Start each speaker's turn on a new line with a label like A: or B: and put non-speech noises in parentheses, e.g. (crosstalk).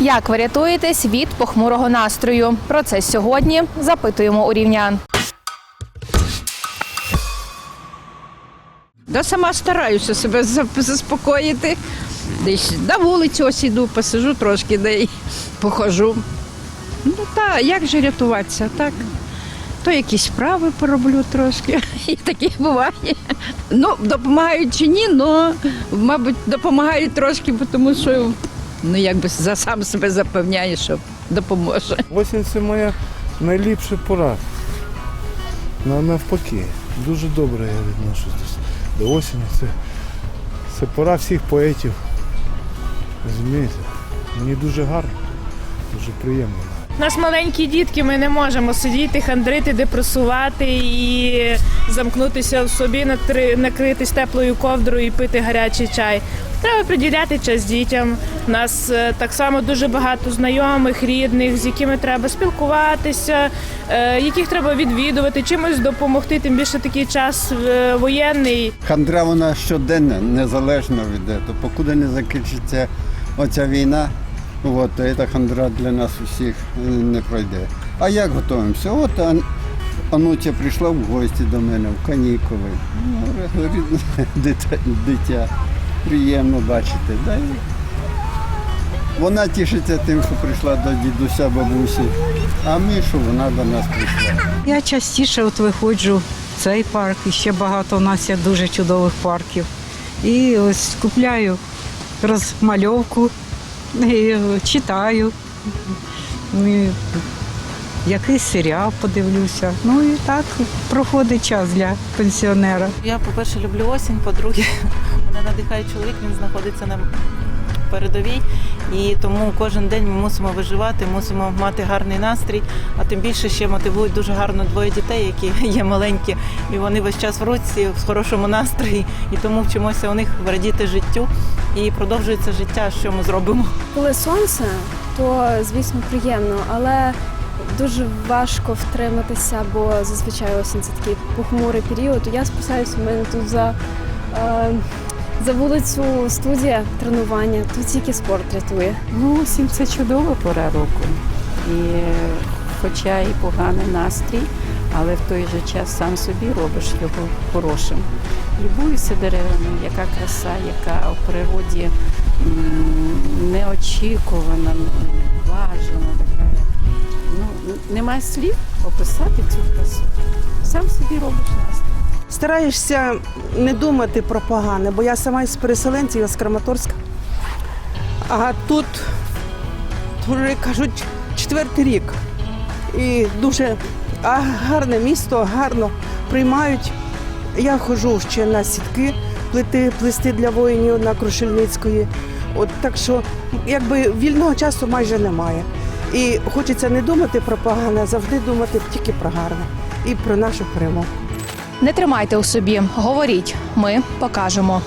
A: Як ви рятуєтесь від похмурого настрою? Про це сьогодні запитуємо у рівнян.
B: Да сама стараюся себе заспокоїти. Десь на вулицю ось іду, посижу трошки, де й похожу. Ну так, як же рятуватися, так? То якісь справи пороблю трошки, (laughs) і таке буває. Ну, допомагають чи ні, але, мабуть, допомагають трошки, тому що ну, якби за сам себе запевняє, що допоможе.
C: Осінь це моя найліпша пора. На- Навпаки, дуже добре я відношусь до, до осені. Це, це пора всіх поетів. Розумієте? Мені дуже гарно, дуже приємно.
D: У нас маленькі дітки, ми не можемо сидіти, хандрити, депресувати і замкнутися в собі, накритись теплою ковдрою і пити гарячий чай. Треба приділяти час дітям. У нас е, так само дуже багато знайомих, рідних, з якими треба спілкуватися, е, яких треба відвідувати, чимось допомогти. Тим більше такий час е, воєнний.
E: Хандра вона щоденна, незалежно від того. Покуди не закінчиться оця війна, от, ця хандра для нас усіх не пройде. А як готуємося? От Ан- Ануця прийшла в гості до мене в канікули. Ну, рідне дитя. Приємно бачити. Да? Вона тішиться тим, що прийшла до дідуся, бабусі, а ми, що вона до нас прийшла.
F: Я частіше от виходжу в цей парк, і ще багато у нас є дуже чудових парків. І ось купляю розмальовку, і читаю. І якийсь серіал подивлюся. Ну і так проходить час для пенсіонера.
G: Я, по-перше, люблю осінь, по-друге, мене надихає чоловік, він знаходиться на передовій. І тому кожен день ми мусимо виживати, мусимо мати гарний настрій, а тим більше ще мотивують дуже гарно двоє дітей, які (laughs) є маленькі, і вони весь час в руці, в хорошому настрої, і тому вчимося у них радіти життю. І продовжується життя, що ми зробимо.
H: Коли сонце, то звісно приємно, але дуже важко втриматися, бо зазвичай осінь це такий похмурий період. Я спасаюся, у мене тут за, е, за вулицю студія тренування, тут тільки спорт рятує.
I: Ну, осінь це чудова пора року. І хоча і поганий настрій, але в той же час сам собі робиш його хорошим. Любуюся деревами, яка краса, яка в природі неочікувана, бажана така. Ну, немає слів описати цю красу. Сам собі робиш настрій.
J: Стараєшся не думати про погане, бо я сама із переселенців з Краматорська. А тут вже кажуть четвертий рік. І дуже гарне місто, гарно приймають. Я ходжу ще на сітки плити, плести для воїнів на Крушельницької. От так що якби вільного часу майже немає. І хочеться не думати про погане, а завжди думати тільки про гарне і про нашу перемогу.
A: Не тримайте у собі, говоріть, ми покажемо.